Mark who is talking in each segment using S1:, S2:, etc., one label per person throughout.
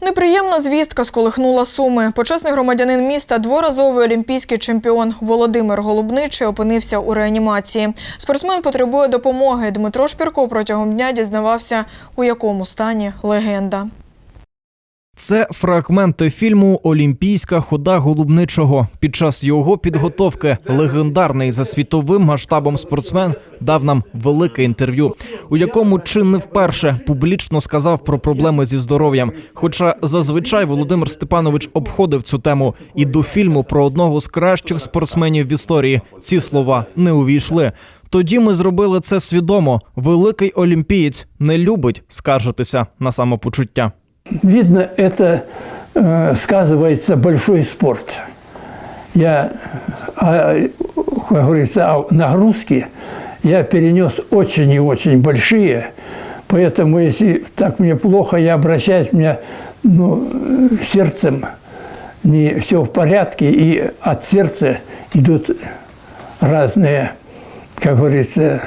S1: Неприємна звістка сколихнула суми. Почесний громадянин міста, дворазовий олімпійський чемпіон Володимир Голубничий опинився у реанімації. Спортсмен потребує допомоги. Дмитро Шпірко протягом дня дізнавався, у якому стані легенда.
S2: Це фрагменти фільму Олімпійська хода голубничого. Під час його підготовки легендарний за світовим масштабом спортсмен дав нам велике інтерв'ю, у якому чи не вперше публічно сказав про проблеми зі здоров'ям. Хоча зазвичай Володимир Степанович обходив цю тему, і до фільму про одного з кращих спортсменів в історії ці слова не увійшли. Тоді ми зробили це свідомо. Великий олімпієць не любить скаржитися на самопочуття.
S3: Видно, это э, сказывается большой спорт. Я, а, как говорится, а нагрузки я перенес очень и очень большие. Поэтому, если так мне плохо, я обращаюсь, меня ну, сердцем не все в порядке, и от сердца идут разные, как говорится,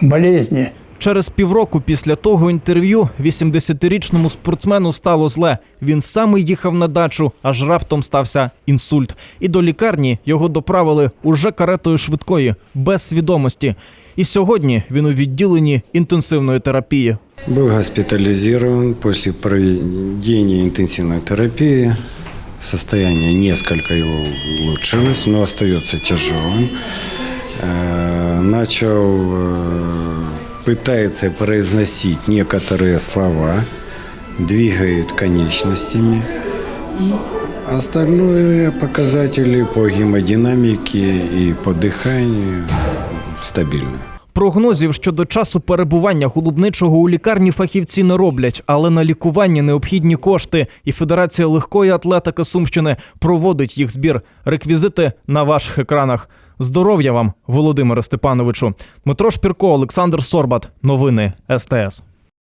S3: болезни.
S2: Через півроку після того інтерв'ю 80-річному спортсмену стало зле. Він саме їхав на дачу, аж раптом стався інсульт. І до лікарні його доправили уже каретою швидкої, без свідомості. І сьогодні він у відділенні інтенсивної терапії.
S4: Был госпитализирован после проведения интенсивной терапии. Состояние несколько его улучшилось, но остается тяжелым. Э, Начал, э, пытается произносить некоторые слова, двигает конечностями. Остальные показатели по гемодинамике и по дыханию стабильны.
S2: Прогнозів щодо часу перебування голубничого у лікарні фахівці не роблять, але на лікування необхідні кошти. І Федерація легкої атлетики Сумщини проводить їх збір. Реквізити на ваших екранах. Здоров'я вам, Володимире Степановичу. Дмитро Шпірко, Олександр Сорбат. Новини СТС.